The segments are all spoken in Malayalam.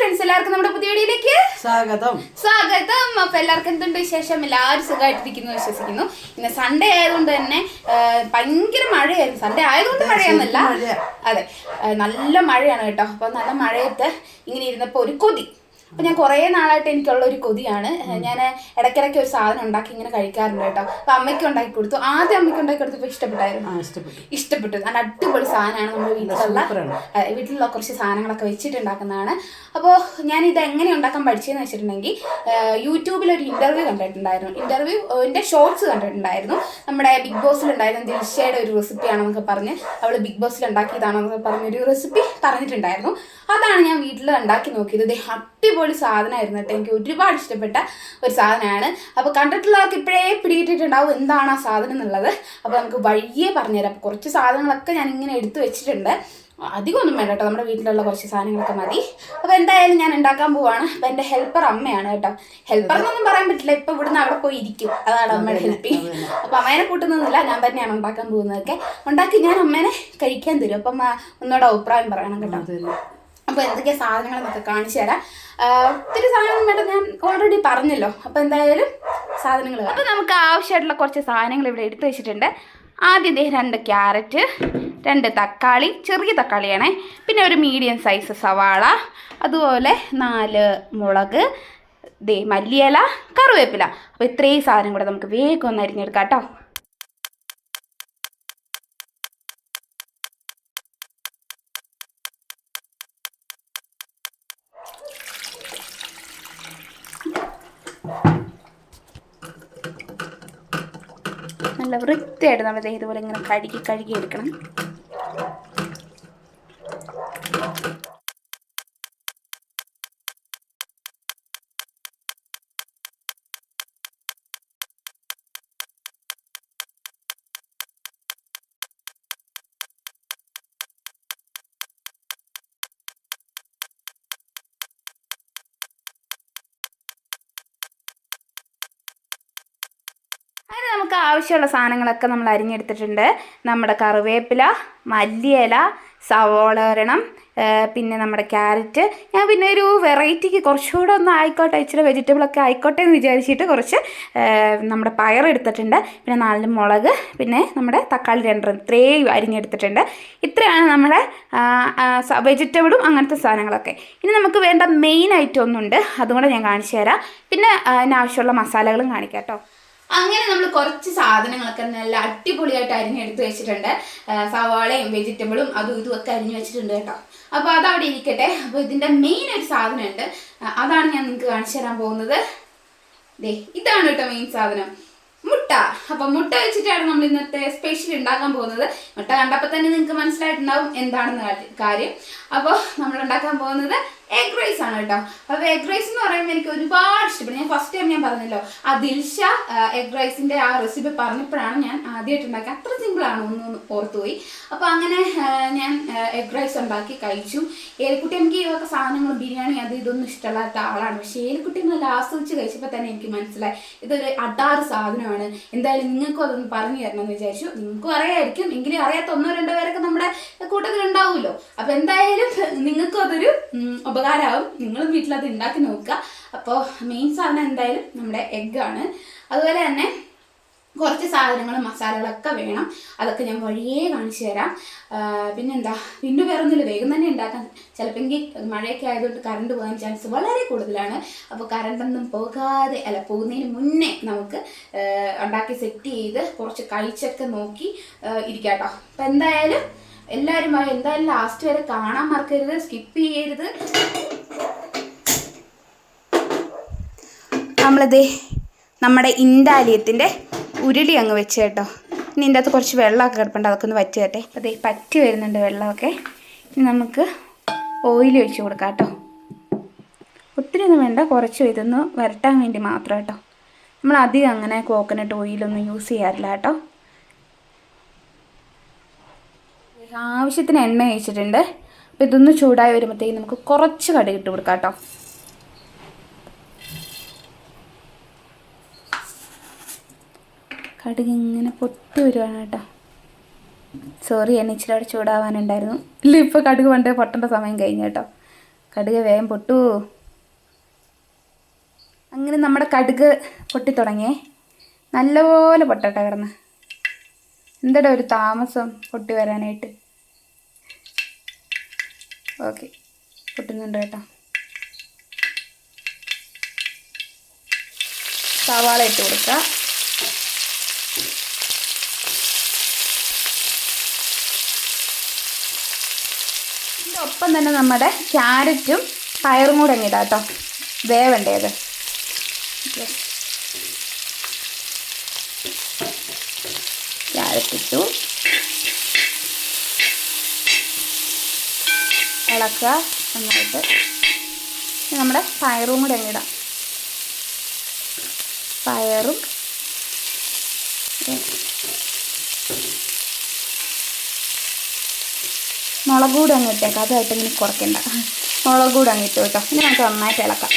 ഫ്രണ്ട്സ് എല്ലാവർക്കും നമ്മുടെ പുതിയ വീഡിയോയിലേക്ക് സ്വാഗതം. സ്വാഗതം. അപ്പൊ എല്ലാവർക്കും എന്തുണ്ട് വിശേഷം? എല്ലാവരും സുഖമായിട്ടിരിക്കുന്നു വിശ്വസിക്കുന്നു. ഇന്ന് സൺഡേ ആയതുകൊണ്ട് തന്നെ ഭയങ്കര മഴയായിരുന്നു. സൺഡേ ആയതുകൊണ്ട് മഴയാന്നല്ല അതെ നല്ല മഴയാണ് കേട്ടോ. അപ്പൊ നല്ല മഴയത്ത് ഇങ്ങനെ ഇരുന്നപ്പോ ഒരു കൊതി. അപ്പൊ ഞാൻ കുറേ നാളായിട്ട് എനിക്കുള്ള ഒരു കൊതിയാണ്. ഞാൻ ഇടയ്ക്കിടയ്ക്ക് ഒരു സാധനം ഉണ്ടാക്കി ഇങ്ങനെ കഴിക്കാറുണ്ട് കേട്ടോ. അപ്പൊ അമ്മയ്ക്ക് ഉണ്ടാക്കി കൊടുത്തു. ആദ്യം അമ്മയ്ക്ക് ഉണ്ടാക്കി കൊടുത്തപ്പോൾ ഇഷ്ടപ്പെട്ടായിരുന്നു. ഇഷ്ടപ്പെട്ടു. നല്ല അടിപൊളി സാധനമാണ് നമ്മുടെ വീട്ടിലുള്ള വീട്ടിലുള്ള കുറച്ച് സാധനങ്ങളൊക്കെ വെച്ചിട്ടുണ്ടാക്കുന്നതാണ്. അപ്പോൾ ഞാൻ ഇത് എങ്ങനെ ഉണ്ടാക്കാൻ പഠിച്ചതെന്ന് വെച്ചിട്ടുണ്ടെങ്കിൽ യൂട്യൂബിൽ ഒരു ഇന്റർവ്യൂ കണ്ടിട്ടുണ്ടായിരുന്നു. ഇന്റർവ്യൂ എന്റെ ഷോർട്സ് കണ്ടിട്ടുണ്ടായിരുന്നു. നമ്മുടെ ബിഗ് ബോസിൽ ബോസിലുണ്ടായിരുന്ന ദിൽഷയുടെ ഒരു റെസിപ്പി റെസിപ്പിയാണെന്നൊക്കെ പറഞ്ഞ് അവൾ ബിഗ് ബോസിൽ ഉണ്ടാക്കിയതാണെന്നൊക്കെ പറഞ്ഞൊരു റെസിപ്പി പറഞ്ഞിട്ടുണ്ടായിരുന്നു. അതാണ് ഞാൻ വീട്ടിൽ ഉണ്ടാക്കി നോക്കിയത്. ഇത് അടിപൊളി സാധനമായിരുന്നു കേട്ടോ. എനിക്ക് ഒരുപാട് ഇഷ്ടപ്പെട്ട ഒരു സാധനമാണ്. അപ്പോൾ കണ്ടിട്ടുള്ളവർക്ക് ഇപ്പോഴേ പിടികിട്ടിട്ടുണ്ടാവും എന്താണ് ആ സാധനം എന്നുള്ളത്. അപ്പോൾ നമുക്ക് വഴിയേ പറഞ്ഞുതരാം. അപ്പോൾ കുറച്ച് സാധനങ്ങളൊക്കെ ഞാൻ ഇങ്ങനെ എടുത്തു വെച്ചിട്ടുണ്ട്. അധികമൊന്നും വേണ്ട കേട്ടോ. നമ്മുടെ വീട്ടിലുള്ള കുറച്ച് സാധനങ്ങളൊക്കെ മതി. അപ്പോൾ എന്തായാലും ഞാൻ ഉണ്ടാക്കാൻ പോവാണ്. അപ്പം എന്റെ ഹെൽപ്പർ അമ്മയാണ് കേട്ടോ. ഹെൽപ്പർ എന്നൊന്നും പറയാൻ പറ്റില്ല. ഇപ്പം ഇവിടുന്ന് അവിടെ പോയി ഇരിക്കും. അതാണ് അമ്മയുടെ ഹെൽപ്പ് അപ്പോൾ അപ്പം അമ്മേനെ കൂട്ടുന്നൊന്നുമില്ല. ഞാൻ തന്നെയാണ് ഉണ്ടാക്കാൻ പോകുന്നതൊക്കെ. ഉണ്ടാക്കി ഞാൻ അമ്മേനെ കഴിക്കാൻ തരും. അപ്പം ഒന്നുകൂടെ അഭിപ്രായം പറയണം കേട്ടോ. അപ്പോൾ എന്തൊക്കെ സാധനങ്ങളെന്നൊക്കെ കാണിച്ചു തരാം. ഒത്തിരി സാധനം വേണ്ട ഞാൻ ഓൾറെഡി പറഞ്ഞല്ലോ. അപ്പോൾ എന്തായാലും സാധനങ്ങൾ അപ്പോൾ നമുക്ക് ആവശ്യമായിട്ടുള്ള കുറച്ച് സാധനങ്ങൾ ഇവിടെ എടുത്തു വെച്ചിട്ടുണ്ട്. ആദ്യം ഇദ്ദേഹം രണ്ട് ക്യാരറ്റ് രണ്ട് തക്കാളി ചെറിയ തക്കാളിയാണേ. പിന്നെ ഒരു മീഡിയം സൈസ് സവാള അതുപോലെ നാല് മുളക് ദേ മല്ലിയില കറിവേപ്പില. അപ്പോൾ ഇത്രയും സാധനം കൂടെ നമുക്ക് വേഗം ഒന്ന് അരിഞ്ഞെടുക്കാം കേട്ടോ. നല്ല വൃത്തിയായിട്ട് നമ്മൾ ഇതുപോലെ ഇങ്ങനെ കഴുകി കഴുകി എടുക്കണം അതിന് നമുക്ക് ആവശ്യമുള്ള സാധനങ്ങളൊക്കെ നമ്മൾ അരിഞ്ഞെടുത്തിട്ടുണ്ട്. നമ്മുടെ കറിവേപ്പില മല്ലിയില സവോള ഒരെണ്ണം പിന്നെ നമ്മുടെ ക്യാരറ്റ്. ഞാൻ പിന്നെ ഒരു വെറൈറ്റിക്ക് കുറച്ചുകൂടെ ഒന്ന് ആയിക്കോട്ടെ ഇച്ചിരി വെജിറ്റബിളൊക്കെ ആയിക്കോട്ടെ എന്ന് വിചാരിച്ചിട്ട് കുറച്ച് നമ്മുടെ പയർ എടുത്തിട്ടുണ്ട്. പിന്നെ നാല് മുളക് പിന്നെ നമ്മുടെ തക്കാളി രണ്ടും ഇത്രയും അരിഞ്ഞെടുത്തിട്ടുണ്ട്. ഇത്രയാണ് നമ്മുടെ വെജിറ്റബിളും അങ്ങനത്തെ സാധനങ്ങളൊക്കെ. ഇനി നമുക്ക് വേണ്ട മെയിൻ ഐറ്റം ഒന്നുണ്ട്. അതും കൂടെ ഞാൻ കാണിച്ചു തരാം. പിന്നെ അതിനാവശ്യമുള്ള മസാലകളും കാണിക്കാം കേട്ടോ. അങ്ങനെ നമ്മൾ കുറച്ച് സാധനങ്ങളൊക്കെ നല്ല അടിപൊളിയായിട്ട് അരിഞ്ഞെടുത്ത് വെച്ചിട്ടുണ്ട്. സവാളയും വെജിറ്റബിളും അതും ഇതും ഒക്കെ അരിഞ്ഞു വെച്ചിട്ടുണ്ട് കേട്ടോ. അപ്പോൾ അതവിടെ ഇരിക്കട്ടെ. അപ്പോൾ ഇതിന്റെ മെയിൻ ഒരു സാധനമുണ്ട്. അതാണ് ഞാൻ നിങ്ങൾക്ക് കാണിച്ചു തരാൻ പോകുന്നത്. ദേ ഇതാണ് കേട്ടോ മെയിൻ സാധനം. മുട്ട. അപ്പൊ മുട്ട വെച്ചിട്ടാണ് നമ്മൾ ഇന്നത്തെ സ്പെഷ്യൽ ഉണ്ടാക്കാൻ പോകുന്നത്. മുട്ട കണ്ടപ്പോൾ തന്നെ നിങ്ങൾക്ക് മനസ്സിലായിട്ടുണ്ടാവും എന്താണെന്ന് കാര്യം. അപ്പോൾ നമ്മൾ ഉണ്ടാക്കാൻ പോകുന്നത് എഗ് റൈസ് ആണ് കേട്ടോ. അപ്പോൾ എഗ് റൈസ് എന്ന് പറയുമ്പോൾ എനിക്ക് ഒരുപാട് ഇഷ്ടപ്പെട്ടു. ഞാൻ ഫസ്റ്റ് ടൈം ഞാൻ പറഞ്ഞല്ലോ. ആ ദിൽഷ എഗ് റൈസിന്റെ ആ റെസിപ്പി പറഞ്ഞപ്പോഴാണ് ഞാൻ ആദ്യമായിട്ട് ഉണ്ടാക്കി അത്ര സിമ്പിളാണ് ഒന്ന് ഓർത്തുപോയി. അപ്പോൾ അങ്ങനെ ഞാൻ എഗ് റൈസ് ഉണ്ടാക്കി കഴിച്ചു. ഏലിക്കുട്ടി എനിക്ക് ഇതൊക്കെ സാധനങ്ങൾ ബിരിയാണി അത് ഇതൊന്നും ഇഷ്ടമല്ലാത്ത ആളാണ്. പക്ഷേ ഏലിക്കുട്ടി നല്ല ആസ്വദിച്ച് കഴിച്ചപ്പോൾ തന്നെ എനിക്ക് മനസ്സിലായി. ഇതൊരു അടാറ് സാധനമാണ്. എന്തായാലും നിങ്ങൾക്കും അതൊന്ന് പറഞ്ഞു തരണം എന്ന് വിചാരിച്ചു. നിങ്ങൾക്കും അറിയായിരിക്കും. എങ്കിലും അറിയാത്ത ഒന്നോ രണ്ടോ പേരൊക്കെ നമ്മുടെ കൂട്ടത്തിൽ ഉണ്ടാവുമല്ലോ അപ്പോൾ എന്തായാലും നിങ്ങൾക്കും അതൊരു ഉപകാരമാവും. നിങ്ങളും വീട്ടിൽ അത് ഉണ്ടാക്കി നോക്കുക. അപ്പോൾ മെയിൻ സാധനം എന്തായാലും നമ്മുടെ എഗ്ഗാണ് അതുപോലെ തന്നെ കുറച്ച് സാധനങ്ങളും മസാലകളൊക്കെ വേണം. അതൊക്കെ ഞാൻ വഴിയേ കാണിച്ചു തരാം. പിന്നെന്താ? പിന്നെ വേറെ ഒന്നുമില്ല വേഗം തന്നെ ഉണ്ടാക്കാൻ ചിലപ്പോൾ മഴയൊക്കെ ആയതുകൊണ്ട് കറണ്ട് പോകാൻ ചാൻസ് വളരെ കൂടുതലാണ്. അപ്പോൾ കറണ്ടൊന്നും പോകാതെ അല്ല പോകുന്നതിന് മുന്നേ നമുക്ക് ഉണ്ടാക്കി സെറ്റ് ചെയ്ത് കുറച്ച് കഴിച്ചൊക്കെ നോക്കി ഇരിക്കാം കേട്ടോ അപ്പം എന്തായാലും എല്ലാവരും എന്തായാലും ലാസ്റ്റ് വരെ കാണാൻ മറക്കരുത് സ്കിപ്പ് ചെയ്യരുത്. നമ്മളിത് നമ്മുടെ ഇൻഡാലിയത്തിന്റെ ഉരുളി അങ്ങ് വെച്ച് കേട്ടോ. ഇനി ഇതിന്റെ അകത്ത് കുറച്ച് വെള്ളമൊക്കെ കിടപ്പുണ്ട് അതൊക്കെ ഒന്ന് വറ്റി തട്ടെ അപ്പോൾ ദേ പറ്റി വരുന്നുണ്ട് വെള്ളമൊക്കെ. ഇനി നമുക്ക് ഓയിൽ ഒഴിച്ച് കൊടുക്കാം കേട്ടോ. ഒത്തിരി ഒന്നും വേണ്ട കുറച്ച് ഇതൊന്ന് വരട്ടാൻ വേണ്ടി മാത്രം കേട്ടോ. നമ്മൾ അധികം അങ്ങനെ കോക്കനട്ട് ഓയിലൊന്നും യൂസ് ചെയ്യാറില്ല കേട്ടോ. ആവശ്യത്തിന് എണ്ണ ഒഴിച്ചിട്ടുണ്ട്. അപ്പോൾ ഇതൊന്ന് ചൂടായി വരുമ്പോഴത്തേക്ക് നമുക്ക് കുറച്ച് കടുക് ഇട്ട് കൊടുക്കാം കേട്ടോ. കടുക് ഇങ്ങനെ പൊട്ടി വരുവാണ് കേട്ടോ. സോറി എന്നെ ഇച്ചിരി അവിടെ ചൂടാവാനുണ്ടായിരുന്നു. ഇല്ല ഇപ്പോൾ കടുക് പണ്ടേ പൊട്ടേണ്ട സമയം കഴിഞ്ഞു കേട്ടോ. കടുക് വേഗം പൊട്ടു. അങ്ങനെ നമ്മുടെ കടുക് പൊട്ടി തുടങ്ങിയേ നല്ലപോലെ പൊട്ടട്ടെ കിടന്ന്. എന്തടാ ഒരു താമസം പൊട്ടി വരാനായിട്ട്? ഓക്കെ പൊട്ടുന്നുണ്ട് കേട്ടോ. സവാള ഇട്ട് കൊടുക്കുക. ഒപ്പം തന്നെ നമ്മുടെ ക്യാരറ്റും പയറും കൂടെ അങ്ങ് ഇടാം കേട്ടോ. വേവണ്ടേത് ക്യാരറ്റ് ഇട്ടു ഇളക്കുക നന്നായിട്ട് നമ്മുടെ പയറും കൂടെ അങ്ങ് ഇടാം. പയറും മുളക് അങ്ങ് ഇട്ടേക്കാം. അതായിട്ട് ഇങ്ങനെ കുറയ്ക്കണ്ട. മുളക് അങ്ങ് ഇട്ടു കേട്ടോ. ഇനി നമുക്ക് നന്നായിട്ട് ഇളക്കാം.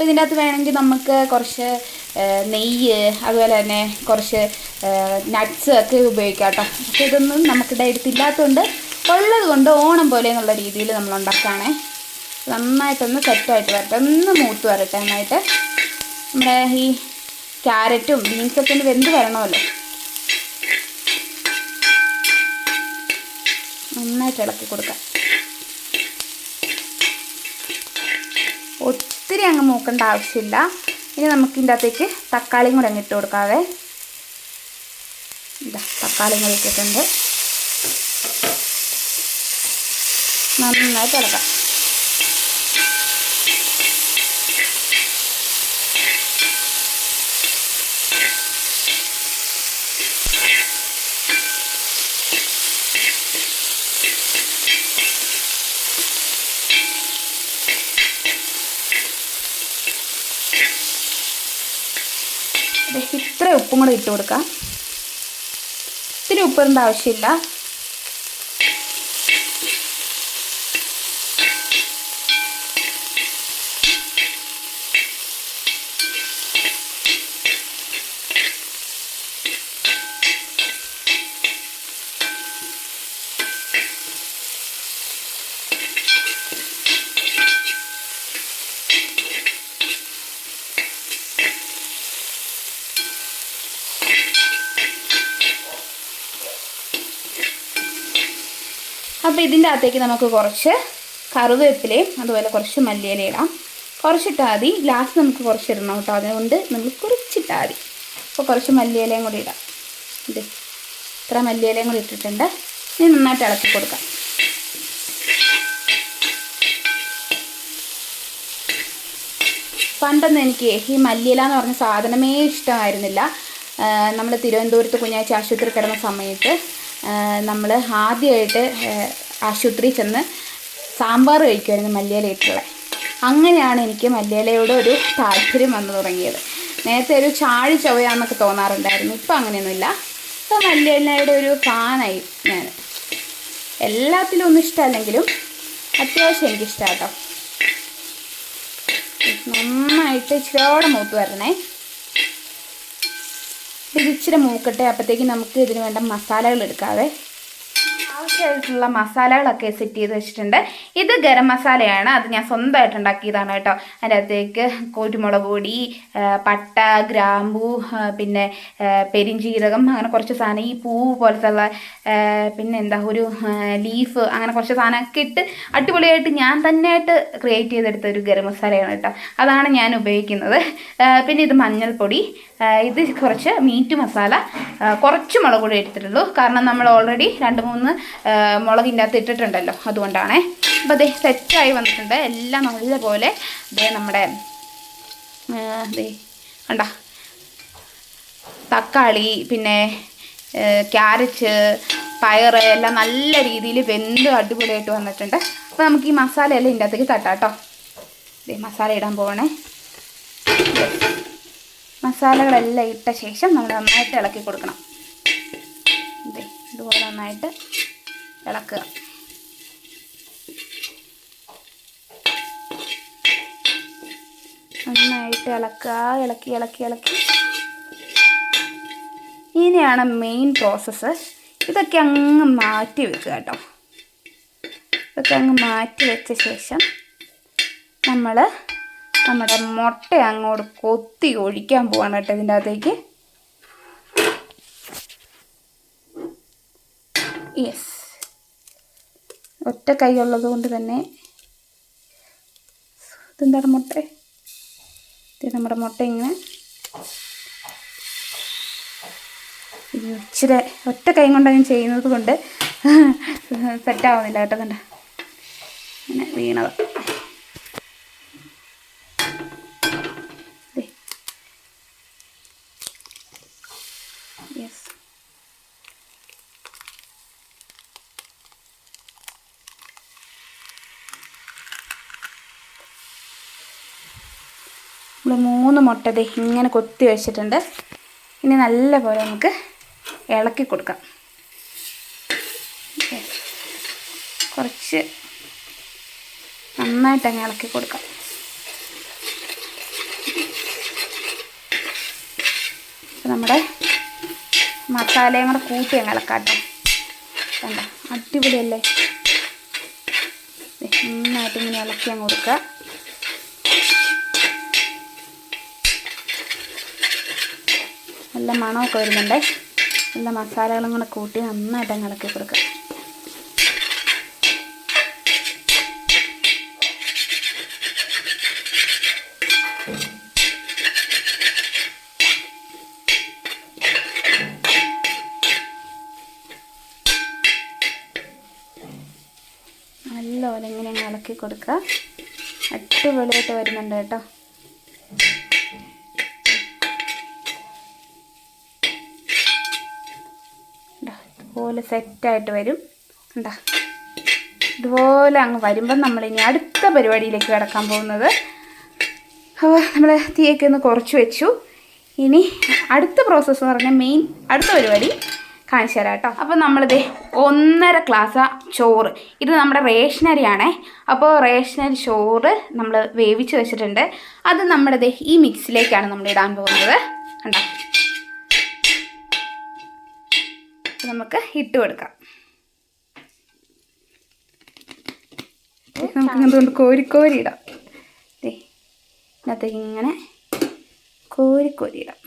അപ്പോൾ ഇതിന്റെ അകത്ത് വേണമെങ്കിൽ നമുക്ക് കുറച്ച് നെയ്യ് അതുപോലെ തന്നെ കുറച്ച് നട്ട്സ് ഒക്കെ ഉപയോഗിക്കാം കേട്ടോ. പക്ഷേ ഇതൊന്നും നമുക്കിടെ അടുത്തില്ലാത്തതുകൊണ്ട് ഉള്ളത് കൊണ്ട് ഓണം പോലെ എന്നുള്ള രീതിയിൽ നമ്മൾ ഉണ്ടാക്കുകയാണേ. നന്നായിട്ടൊന്ന് സെറ്റായിട്ട് വരട്ടെ. ഒന്ന് മൂത്ത് വരട്ടെ നന്നായിട്ട്. നമ്മുടെ ഈ ക്യാരറ്റും ബീൻസൊക്കെ വെന്ത് വരണമല്ലോ. നന്നായിട്ട് ഇളക്കി കൊടുക്കാം. ഒത്തിരി അങ്ങ് മൂക്കേണ്ട ആവശ്യമില്ല. ഇനി നമുക്ക് ഇതിന്റെ അകത്തേക്ക് തക്കാളിയും കൂടെ അങ്ങ് ഇട്ട് കൊടുക്കാവേ. ഇതാ തക്കാളിയും കൂടെ ഇട്ടിട്ടുണ്ട്. നന്നായിട്ട് ഇളക്കാം ദേ ഇത്ര ഉപ്പും കൂടെ ഇട്ട് കൊടുക്കാം. ഇത്തിരി ഉപ്പിടേണ്ട ആവശ്യമില്ല. അപ്പോൾ ഇതിന്റെ അകത്തേക്ക് നമുക്ക് കുറച്ച് കറുവേപ്പിലയും അതുപോലെ കുറച്ച് മല്ലിയില ഇടാം. കുറച്ചിട്ടാൽ മതി. ലാസ്റ്റ് നമുക്ക് കുറച്ച് ഇടണം കേട്ടോ. അതുകൊണ്ട് നമ്മൾ കുറച്ചിട്ടാൽ മതി. അപ്പോൾ കുറച്ച് മല്ലിയിലയും കൂടി ഇടാം. ഇത് ഇത്ര മല്ലിയിലയും കൂടി ഇട്ടിട്ടുണ്ട്. ഇനി നന്നായിട്ട് ഇളക്കി കൊടുക്കാം. പണ്ടൊന്നും എനിക്ക് ഈ മല്ലിയില എന്ന് പറഞ്ഞ സാധനമേ ഇഷ്ടമായിരുന്നില്ല. നമ്മൾ തിരുവനന്തപുരത്ത് കുഞ്ഞാഴ്ച ആശുപത്രി കിടന്ന സമയത്ത് നമ്മൾ ആദ്യമായിട്ട് ആശുപത്രി ചെന്ന് സാമ്പാർ കഴിക്കുമായിരുന്നു മല്ലിയിലയിട്ടുള്ള അങ്ങനെയാണ് എനിക്ക് മല്ലിയിലയോട് ഒരു താല്പര്യം വന്നു തുടങ്ങിയത്. നേരത്തെ ഒരു ചാഴി ചവയാന്നൊക്കെ തോന്നാറുണ്ടായിരുന്നു. ഇപ്പം അങ്ങനെയൊന്നുമില്ല. ഇപ്പം മല്ലിയിലയുടെ ഒരു ഫാനായി ഞാൻ. എല്ലാത്തിലും ഒന്നും ഇഷ്ടമല്ലെങ്കിലും അത്യാവശ്യം എനിക്കിഷ്ടമാണ് കേട്ടോ നന്നായിട്ട് ഇച്ചിരിയോടെ മൂത്ത് വരണേ. ഇത് ഇച്ചിരി മൂക്കട്ടെ അപ്പോഴത്തേക്ക് നമുക്ക് ഇതിന് വേണ്ട മസാലകൾ എടുക്കാവേ. ആവശ്യമായിട്ടുള്ള മസാലകളൊക്കെ സെറ്റ് ചെയ്ത് വെച്ചിട്ടുണ്ട്. ഇത് ഗരം മസാലയാണ്. അത് ഞാൻ സ്വന്തമായിട്ട് ഉണ്ടാക്കിയതാണ് കേട്ടോ. അതിന്റെ അകത്തേക്ക് കുരുമുളക് പൊടി പട്ട ഗ്രാമ്പു പിന്നെ പെരിഞ്ചീരകം അങ്ങനെ കുറച്ച് സാധനം ഈ പൂവ് പോലത്തെ ഉള്ള പിന്നെ എന്താ ഒരു ലീഫ് അങ്ങനെ കുറച്ച് സാധനമൊക്കെ ഇട്ട് അടിപൊളിയായിട്ട് ഞാൻ തന്നെയായിട്ട് ക്രിയേറ്റ് ചെയ്തെടുത്ത ഒരു ഗരം മസാലയാണ് കേട്ടോ. അതാണ് ഞാൻ ഉപയോഗിക്കുന്നത്. പിന്നെ ഇത് മഞ്ഞൾപ്പൊടി. ഇത് കുറച്ച് മീറ്റ് മസാല. കുറച്ച് മുളക് പൊടി എടുത്തിട്ടുള്ളൂ. കാരണം നമ്മൾ ഓൾറെഡി രണ്ട് മൂന്ന് മുളകിന്റെ ഇട്ടിട്ടുണ്ടല്ലോ അതുകൊണ്ടാണേ. അപ്പോൾ അതേ സെറ്റായി വന്നിട്ടുണ്ട്. എല്ലാം നല്ലപോലെ ദേ നമ്മുടെ ദേ കണ്ട? തക്കാളി പിന്നെ ക്യാരറ്റ് പയർ എല്ലാം നല്ല രീതിയിൽ വെന്ത് അടിപൊളിയായിട്ട് വന്നിട്ടുണ്ട്. അപ്പോൾ നമുക്ക് ഈ മസാല എല്ലാം ഇതിന്റെ അകത്തേക്ക് തട്ടാം കേട്ടോ. മസാല ഇടാൻ പോകണേ മസാലകളെല്ലാം ഇട്ട ശേഷം നമ്മൾ നന്നായിട്ട് ഇളക്കി കൊടുക്കണം. ദേ ഇതുപോലെ നന്നായിട്ട് ഇളക്കുക. നന്നായിട്ട് ഇളക്കുക. ഇളക്കി ഇളക്കി ഇളക്കി. ഇങ്ങനെയാണ് മെയിൻ പ്രോസസ്സ് ഇതൊക്കെ അങ്ങ് മാറ്റി വെക്കുക കേട്ടോ. ഇതൊക്കെ അങ്ങ് മാറ്റി വെച്ച ശേഷം നമ്മൾ നമ്മുടെ മുട്ട അങ്ങോട്ട് കൊത്തി ഒഴിക്കാൻ പോവാണ് കേട്ടോ ഇതിന്റെ അകത്തേക്ക് യെസ് ഒറ്റ കൈ ഉള്ളത് കൊണ്ട് തന്നെ. ഇതെന്താണ് മുട്ട? ഇത് നമ്മുടെ മുട്ട ഇങ്ങനെ. ഇച്ചിരി ഒറ്റ കൈ കൊണ്ടാണ് ഞാൻ ചെയ്യുന്നത് കൊണ്ട് സെറ്റാവുന്നില്ല കേട്ടോ കണ്ട ഇങ്ങനെ വീണത് യെസ് നമ്മൾ മൂന്ന് മുട്ട ദേ ഇങ്ങനെ കൊത്തി വെച്ചിട്ടുണ്ട്. ഇനി നല്ലപോലെ നമുക്ക് ഇളക്കി കൊടുക്കാം. കുറച്ച് നന്നായിട്ട് അങ്ങ് ഇളക്കി കൊടുക്കാം. നമ്മുടെ മസാലയും കൂടെ കൂട്ടി അങ്ങ് ഇളക്കാട്ടോ. കണ്ട? അടിപൊളിയല്ലേ? നന്നായിട്ട് ഇങ്ങനെ ഇളക്കി അങ്ങ് കൊടുക്കുക. നല്ല മണമൊക്കെ വരുന്നുണ്ട്. നല്ല മസാലകളും കൂടെ കൂട്ടി നന്നായിട്ട് അങ്ങ് ഇളക്കി കൊടുക്കുക നല്ലപോലെ ഇങ്ങനെ ഇളക്കി കൊടുക്കുക അടിപൊളിയായിട്ട് വരുന്നുണ്ട് കേട്ടോ. ഇതുപോലെ സെറ്റായിട്ട് വരും. എന്താ ഇതുപോലെ അങ്ങ് വരുമ്പം നമ്മളിനി അടുത്ത പരിപാടിയിലേക്ക് കിടക്കാൻ പോകുന്നത്. അപ്പോൾ നമ്മൾ തീയൊക്കെ ഒന്ന് കുറച്ച് വെച്ചു. ഇനി അടുത്ത പ്രോസസ്സ് എന്ന് പറഞ്ഞാൽ മെയിൻ അടുത്ത പരിപാടി കാണിച്ചു തരാം കേട്ടോ. അപ്പോൾ നമ്മളിത് ഒന്നര ഗ്ലാസ് ചോറ്. ഇത് നമ്മുടെ റേഷനറി ആണേ അപ്പോൾ റേഷനറി ചോറ് നമ്മൾ വേവിച്ച് വെച്ചിട്ടുണ്ട്. അത് നമ്മളിത് ഈ മിക്സിലേക്കാണ് നമ്മൾ ഇടാൻ പോകുന്നത്. കണ്ടോ? നമുക്ക് ഇട്ട് കൊടുക്കാം. നമുക്ക് എന്തുകൊണ്ട് കൊണ്ട് കോരി കോരി ഇടാം. ഇതിനകത്തേക്ക് ഇങ്ങനെ കോരി കോരി ഇടാം.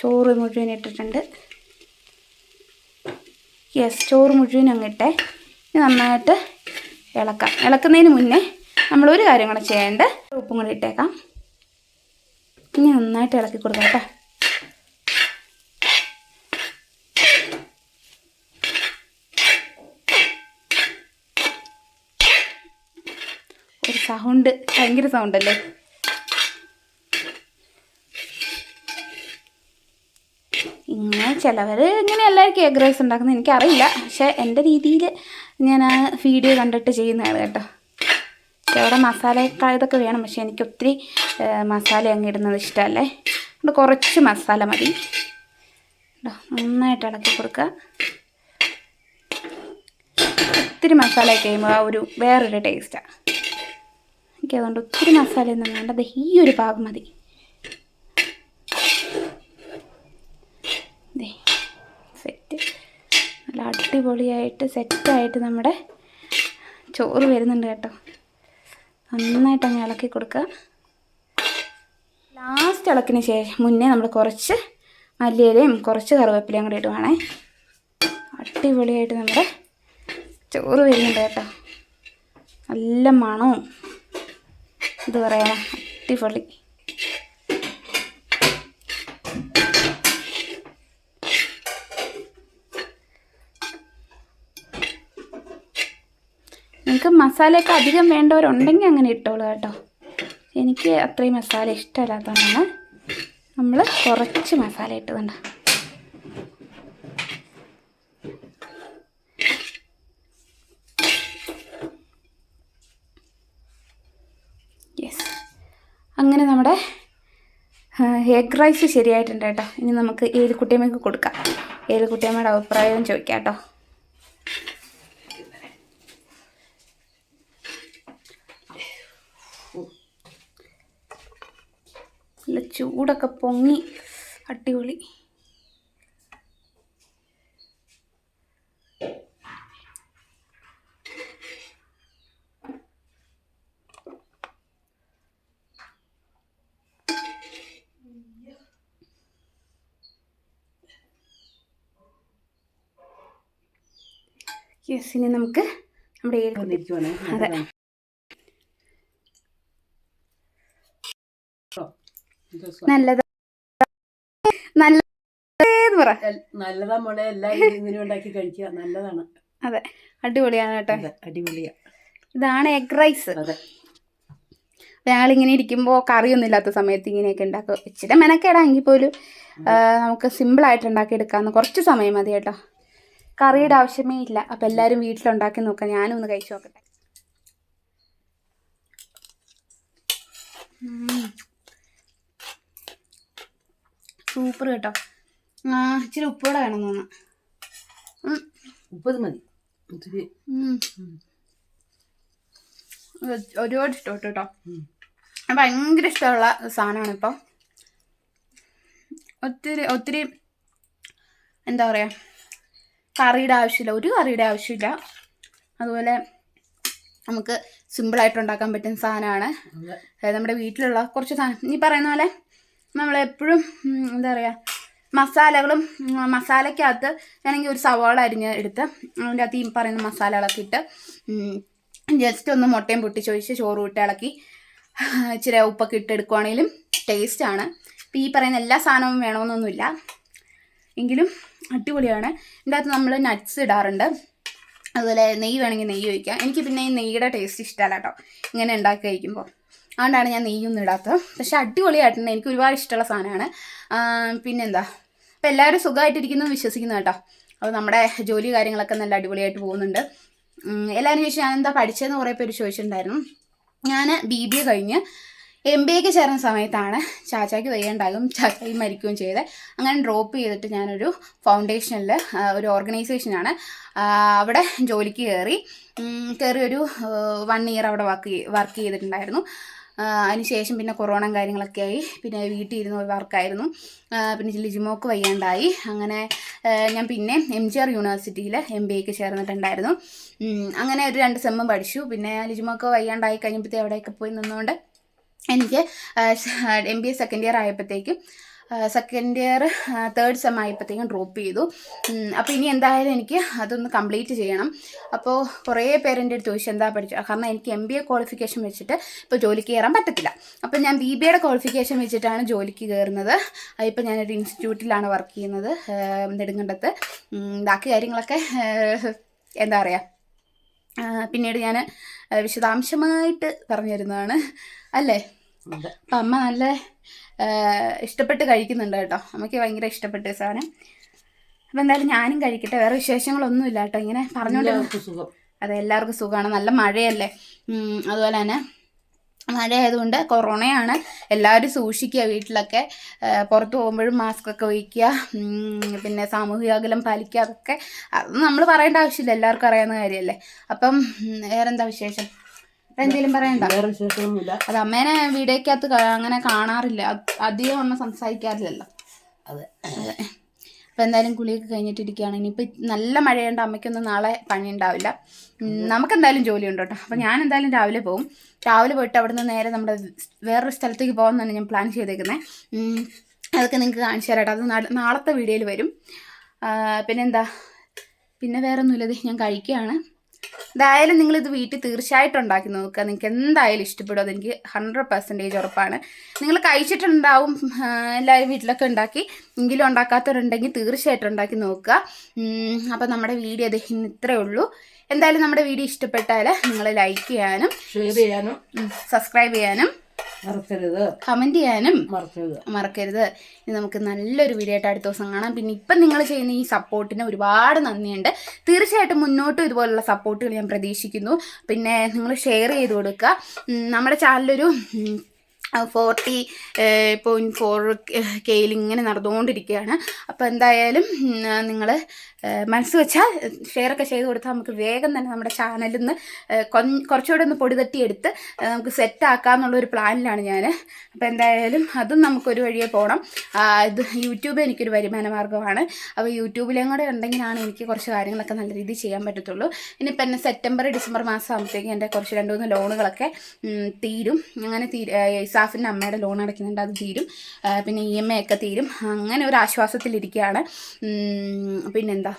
ചോറ് മുഴുവൻ ഇട്ടിട്ടുണ്ട്. യെസ് ചോറ് മുഴുവൻ അങ്ങ് ഇട്ടേ. ഇനി നന്നായിട്ട് ഇളക്കാം. ഇളക്കുന്നതിന് മുന്നേ നമ്മളൊരു കാര്യം കൂടെ ചെയ്യേണ്ട ഉപ്പും കൂടി ഇട്ടേക്കാം. ഇനി നന്നായിട്ട് ഇളക്കി കൊടുക്കാം കേട്ടോ ഒരു സൗണ്ട് ഭയങ്കര സൗണ്ടല്ലേ? ഇങ്ങനെ ചിലവർ ഇങ്ങനെ എല്ലാവർക്കും എഗ് റൈസ് ഉണ്ടാക്കുന്നത് എനിക്കറിയില്ല. പക്ഷെ എന്റെ രീതിയിൽ ഞാൻ ആ വീഡിയോ കണ്ടിട്ട് ചെയ്യുന്നതാണ് കേട്ടോ. പക്ഷേ അവിടെ മസാലയൊക്കെ ഇതൊക്കെ വേണം. പക്ഷെ എനിക്ക് ഒത്തിരി മസാല അങ്ങ് ഇടുന്നത് ഇഷ്ടമല്ലേ? അതുകൊണ്ട് കുറച്ച് മസാല മതി. നന്നായിട്ട് ഇളക്കി കൊടുക്കുക. ഒത്തിരി മസാലയൊക്കെ കഴിയുമ്പോൾ ആ ഒരു വേറൊരു ടേസ്റ്റാണ് എനിക്ക് അതുകൊണ്ട് ഒത്തിരി മസാലയൊന്നും വേണ്ട. ദേ ഈ ഒരു ഭാഗം മതി. സെറ്റ് നല്ല അടിപൊളിയായിട്ട് സെറ്റായിട്ട് നമ്മുടെ ചോറ് വരുന്നുണ്ട് കേട്ടോ. നന്നായിട്ട് അങ്ങ് ഇളക്കി കൊടുക്കുക. ലാസ്റ്റ് ഇളക്കിന് ശേഷം മുന്നേ നമ്മൾ കുറച്ച് മല്ലിയിലയും കുറച്ച് കറിവേപ്പിലയും കൂടി ഇടുവാണേ അടിപൊളിയായിട്ട് നമ്മുടെ ചോറ് വരുന്നുണ്ട് കേട്ടോ. നല്ല മണവും. ഇത് പറയാം അടിപൊളി നിങ്ങൾക്ക് മസാലയൊക്കെ അധികം വേണ്ടവരുണ്ടെങ്കിൽ അങ്ങനെ ഇട്ടോളൂ കേട്ടോ. എനിക്ക് അത്രയും മസാല ഇഷ്ടമല്ലാത്തതുകൊണ്ടാണ് നമ്മൾ കുറച്ച് മസാല ഇട്ടതുണ്ട്. യെസ് അങ്ങനെ നമ്മുടെ എഗ് റൈസ് ശരിയായിട്ടുണ്ട് കേട്ടോ. ഇനി നമുക്ക് ഏലിക്കുട്ടിയമ്മയ്ക്ക് കൊടുക്കാം? ഏലിക്കുട്ടിയമ്മയുടെ അഭിപ്രായവും ചോദിക്കാം കേട്ടോ. നല്ല ചൂടൊക്കെ പൊങ്ങി. അടിപൊളി. യെസ് ഇനി നമുക്ക് നമ്മുടെ ഇരിക്കുവാണേ. അതെ. നല്ലത്. നല്ല നല്ലതാ മോളെ എല്ലാവരും ഇങ്ങനെ ഉണ്ടാക്കി കഴിക്കുക. നല്ലതാണ്. അതെ. അടിപൊളിയാണ് കേട്ടോ. അടിപൊളിയാണ് അടിപൊളിയാ. ഇതാണ് എഗ് റൈസ് അതെ. ഞങ്ങളിങ്ങനെ ഇരിക്കുമ്പോൾ കറിയൊന്നും ഇല്ലാത്ത സമയത്ത് ഇങ്ങനെയൊക്കെ ഉണ്ടാക്കും. ഇച്ചിരി മെനക്കേടാണെങ്കിൽ പോലും നമുക്ക് സിമ്പിളായിട്ട് എടുക്കാന്ന് കുറച്ച് സമയം മതി കേട്ടോ. കറിയുടെ ആവശ്യമേ ഇല്ല. അപ്പം എല്ലാവരും വീട്ടിലുണ്ടാക്കി നോക്കാം. ഞാനും ഒന്ന് കഴിച്ചു നോക്കട്ടെ. സൂപ്പർ കേട്ടോ. ആ ഇച്ചിരി ഉപ്പോടെ വേണം തോന്നുന്നു. ഉപ്പത് മതി. ഒരുപാട് ഇഷ്ടപ്പെട്ടു കേട്ടോ. ഭയങ്കര ഇഷ്ടമുള്ള സാധനമാണ് ഇപ്പം. ഒത്തിരി ഒത്തിരി എന്താ പറയുക കറിയുടെ ആവശ്യമില്ല. ഒരു കറിയുടെ ആവശ്യമില്ല. അതുപോലെ നമുക്ക് സിമ്പിളായിട്ട് ഉണ്ടാക്കാൻ പറ്റുന്ന സാധനമാണ്. നമ്മുടെ വീട്ടിലുള്ള കുറച്ച് സാധനം. ഈ പറയുന്ന പോലെ നമ്മളെപ്പോഴും എന്താ പറയുക മസാലകളും മസാലക്കകത്ത് വേണമെങ്കിൽ ഒരു സവാള അരിഞ്ഞ് എടുത്ത് അതിന്റെ അകത്ത് ഈ പറയുന്ന മസാലകളൊക്കെ ഇട്ട് ജസ്റ്റ് ഒന്ന് മുട്ടയും പൊട്ടിച്ചൊഴിച്ച് ചോറ് ഇട്ട് ഇളക്കി ഇച്ചിരി ഉപ്പൊക്കെ ഇട്ട് എടുക്കുവാണെങ്കിലും ടേസ്റ്റാണ് ഇപ്പം ഈ പറയുന്ന എല്ലാ സാധനവും വേണമെന്നൊന്നുമില്ല. എങ്കിലും അടിപൊളിയാണ്. ഇതിന്റെ അകത്ത് നമ്മൾ നട്ട്സ് ഇടാറുണ്ട്. അതുപോലെ നെയ്യ് വേണമെങ്കിൽ നെയ്യ് ഒഴിക്കാം. എനിക്ക് പിന്നെ ഈ നെയ്യുടെ ടേസ്റ്റ് ഇഷ്ടമല്ല കേട്ടോ. ഇങ്ങനെ ഉണ്ടാക്കി കഴിക്കുമ്പോൾ. അതുകൊണ്ടാണ് ഞാൻ നെയ്യൊന്നും ഇടാത്തത്. പക്ഷെ അടിപൊളിയായിട്ടുണ്ട്. എനിക്ക് ഒരുപാട് ഇഷ്ടമുള്ള സാധനമാണ്. പിന്നെന്താ? അപ്പോൾ എല്ലാവരും സുഖമായിട്ടിരിക്കുന്നു വിശ്വസിക്കുന്നു കേട്ടോ. അപ്പോൾ നമ്മുടെ ജോലി കാര്യങ്ങളൊക്കെ നല്ല അടിപൊളിയായിട്ട് പോകുന്നുണ്ട്. എല്ലാവരും ചോദിച്ചു ഞാൻ എന്താ പഠിച്ചതെന്ന് കുറേ പേര് ചോദിച്ചിട്ടുണ്ടായിരുന്നു. ഞാൻ ബി ബി എ കഴിഞ്ഞ് എം ബി എക്ക് ചേർന്ന സമയത്താണ് ചാച്ചയ്ക്ക് വയ്യാണ്ടാകും ചാച്ചായി മരിക്കുകയും ചെയ്ത് അങ്ങനെ ഡ്രോപ്പ് ചെയ്തിട്ട് ഞാനൊരു ഫൗണ്ടേഷനിൽ ഒരു ഓർഗനൈസേഷനാണ് അവിടെ ജോലിക്ക് കയറി. കയറി ഒരു വൺ ഇയർ അവിടെ വർക്ക് വർക്ക് ചെയ്തിട്ടുണ്ടായിരുന്നു. അതിനുശേഷം പിന്നെ കൊറോണ കാര്യങ്ങളൊക്കെ ആയി പിന്നെ വീട്ടിൽ ഇരുന്ന് വർക്കായിരുന്നു. പിന്നെ ലിജിമോക്ക് വയ്യാണ്ടായി. അങ്ങനെ ഞാൻ പിന്നെ എം ജി ആർ യൂണിവേഴ്സിറ്റിയിൽ എം ബി എക്ക് ചേർന്നിട്ടുണ്ടായിരുന്നു. അങ്ങനെ ഒരു രണ്ട് സെമ്മും പഠിച്ചു. പിന്നെ ലിജിമോക്ക് വയ്യാണ്ടായി കഴിഞ്ഞപ്പോഴത്തേ അവിടെയൊക്കെ പോയി നിന്നുകൊണ്ട് എനിക്ക് M B A second year ആയപ്പോഴത്തേക്കും സെക്കൻഡ് ഇയർ തേർഡ് സെം ആയപ്പോഴത്തേക്കും ഡ്രോപ്പ് ചെയ്തു. അപ്പോൾ ഇനി എന്തായാലും എനിക്ക് അതൊന്ന് കംപ്ലീറ്റ് ചെയ്യണം. അപ്പോൾ കുറേ പേരെന്റെ അടുത്ത് ചോദിച്ചു എന്താ പഠിച്ചു? കാരണം എനിക്ക് എം ബി എ ക്വാളിഫിക്കേഷൻ വെച്ചിട്ട് ഇപ്പോൾ ജോലിക്ക് കയറാൻ പറ്റത്തില്ല. അപ്പോൾ ഞാൻ ബി ബി എയുടെ ക്വാളിഫിക്കേഷൻ വെച്ചിട്ടാണ് ജോലിക്ക് കയറുന്നത് ഇപ്പോൾ ഞാനൊരു ഇൻസ്റ്റിറ്റ്യൂട്ടിലാണ് വർക്ക് ചെയ്യുന്നത് നെടുങ്കണ്ടത്ത്. ബാക്കി കാര്യങ്ങളൊക്കെ എന്താ പറയുക പിന്നീട് ഞാൻ വിശദാംശമായിട്ട് പറഞ്ഞു തരുന്നതാണ് അല്ലേ അപ്പം അമ്മ നല്ല ഇഷ്ടപ്പെട്ട് കഴിക്കുന്നുണ്ട് കേട്ടോ. അമ്മയ്ക്ക് ഭയങ്കര ഇഷ്ടപ്പെട്ട സാധനം. അപ്പം എന്തായാലും ഞാനും കഴിക്കട്ടെ. വേറെ വിശേഷങ്ങളൊന്നും ഇല്ല കേട്ടോ. ഇങ്ങനെ പറഞ്ഞുകൊണ്ട് സുഖം. അതെ എല്ലാവർക്കും സുഖമാണ്. നല്ല മഴയല്ലേ? അതുപോലെ തന്നെ മഴ ആയതുകൊണ്ട് കൊറോണയാണ്. എല്ലാവരും സൂക്ഷിക്കുക വീട്ടിലൊക്കെ. പുറത്ത് പോകുമ്പോഴും മാസ്ക് ഒക്കെ വയ്ക്കുക പിന്നെ സാമൂഹിക അകലം പാലിക്കുക. അതൊക്കെ അത് നമ്മൾ പറയേണ്ട ആവശ്യമില്ല. എല്ലാവർക്കും അറിയാവുന്ന കാര്യമല്ലേ അപ്പം വേറെന്താ വിശേഷം? എന്തെങ്കിലും പറയണ്ട. അത് അമ്മേനെ വീടേക്കകത്ത് അങ്ങനെ കാണാറില്ല. അധികം അമ്മ സംസാരിക്കാറില്ലല്ലോ. അതെ. അപ്പം എന്തായാലും കുളിയൊക്കെ കഴിഞ്ഞിട്ടിരിക്കുകയാണ്. ഇനിയിപ്പോൾ നല്ല മഴയുണ്ട്. അമ്മയ്ക്കൊന്നും നാളെ പണി ഉണ്ടാവില്ല നമുക്ക് എന്തായാലും ജോലിയുണ്ട് കേട്ടോ. അപ്പോൾ ഞാൻ എന്തായാലും രാവിലെ പോകും രാവിലെ പോയിട്ട് അവിടുന്ന് നേരെ നമ്മുടെ വേറൊരു സ്ഥലത്തേക്ക് പോകുമെന്നാണ് ഞാൻ പ്ലാൻ ചെയ്തേക്കുന്നത് അതൊക്കെ നിങ്ങൾക്ക് കാണിച്ചു തരാം അത് നാളത്തെ വീഡിയോയിൽ വരും. പിന്നെന്താ? പിന്നെ വേറെ ഒന്നുമില്ല ഞാൻ കഴിക്കുകയാണ്. എന്തായാലും നിങ്ങൾ ഇത് വീട്ടിൽ തീർച്ചയായിട്ടും ഉണ്ടാക്കി നോക്കുക. നിങ്ങൾക്ക് എന്തായാലും ഇഷ്ടപ്പെടും. അതെനിക്ക് ഹൺഡ്രഡ് പെർസെന്റേജ് ഉറപ്പാണ്. നിങ്ങൾ കഴിച്ചിട്ടുണ്ടാവും എല്ലാവരും വീട്ടിലൊക്കെ ഉണ്ടാക്കി. എങ്കിലും ഉണ്ടാക്കാത്തവരുണ്ടെങ്കിൽ തീർച്ചയായിട്ടും ഉണ്ടാക്കി നോക്കുക. അപ്പം നമ്മുടെ വീഡിയോ അത് ഇത്രേ ഇത്രയേ ഉള്ളൂ. എന്തായാലും നമ്മുടെ വീഡിയോ ഇഷ്ടപ്പെട്ടാൽ നിങ്ങൾ ലൈക്ക് ചെയ്യാനും ഷെയർ ചെയ്യാനും. സബ്സ്ക്രൈബ് ചെയ്യാനും മറക്കരുത്. കമന്റ് ചെയ്യാനും മറക്കരുത്. മറക്കരുത്. ഇനി നമുക്ക് നല്ലൊരു വീഡിയോ ആയിട്ട് അടുത്ത ദിവസം കാണാം. പിന്നെ ഇപ്പം നിങ്ങൾ ചെയ്യുന്ന ഈ സപ്പോർട്ടിന് ഒരുപാട് നന്ദിയുണ്ട്. തീർച്ചയായിട്ടും മുന്നോട്ടും ഇതുപോലുള്ള സപ്പോർട്ടുകൾ ഞാൻ പ്രതീക്ഷിക്കുന്നു. പിന്നെ നിങ്ങൾ ഷെയർ ചെയ്ത് കൊടുക്കുക. നമ്മുടെ ചാനലൊരു ഫോർട്ടി പോയിന്റ് ഫോർ കെയിൽ ഇങ്ങനെ നടന്നുകൊണ്ടിരിക്കുകയാണ്. അപ്പോൾ എന്തായാലും നിങ്ങൾ മനസ്സ് വെച്ചാൽ ഷെയറൊക്കെ ചെയ്ത് കൊടുത്താൽ നമുക്ക് വേഗം തന്നെ നമ്മുടെ ചാനലിൽ നിന്ന് കുറച്ചുകൂടെ ഒന്ന് പൊടി തട്ടിയെടുത്ത് നമുക്ക് സെറ്റാക്കാമെന്നുള്ള ഒരു പ്ലാനിലാണ് ഞാൻ അപ്പോൾ എന്തായാലും അതും നമുക്കൊരു വഴിയെ പോകണം ഇത് യൂട്യൂബ് എനിക്കൊരു വരുമാന മാർഗമാണ്. അപ്പോൾ യൂട്യൂബിലും കൂടെ ഉണ്ടെങ്കിലാണ് എനിക്ക് കുറച്ച് കാര്യങ്ങളൊക്കെ നല്ല രീതിയിൽ ചെയ്യാൻ പറ്റത്തുള്ളൂ. ഇനിയിപ്പോൾ എന്നെ സെപ്റ്റംബർ ഡിസംബർ മാസം ആകുമ്പോഴത്തേക്കും എന്റെ കുറച്ച് രണ്ട് മൂന്ന് ലോണുകളൊക്കെ തീരും. അങ്ങനെ തീ ഇസാഫിന്റെ അമ്മയുടെ ലോൺ അടയ്ക്കുന്നുണ്ട് അത് തീരും. പിന്നെ ഇ എം ഐ ഒക്കെ തീരും. അങ്ങനെ ഒരു ആശ്വാസത്തിലിരിക്കുകയാണ് പിന്നെന്താ?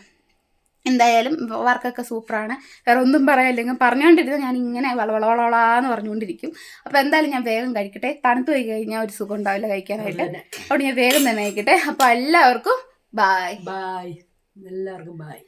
എന്തായാലും വർക്കൊക്കെ സൂപ്പറാണ്. വേറെ ഒന്നും പറയാനില്ലെങ്കിൽ പറഞ്ഞുകൊണ്ടിരുന്ന ഞാൻ ഇങ്ങനെ വളവളവളാന്ന് പറഞ്ഞുകൊണ്ടിരിക്കും അപ്പോൾ എന്തായാലും ഞാൻ വേഗം കഴിക്കട്ടെ. തണുത്ത് പോയി കഴിഞ്ഞാൽ ഒരു സുഖം ഉണ്ടാവില്ല കഴിക്കാനായിട്ട് അതുകൊണ്ട് ഞാൻ വേഗം തന്നെ കഴിക്കട്ടെ അപ്പോൾ എല്ലാവർക്കും ബായ് ബായ് എല്ലാവർക്കും ബായ്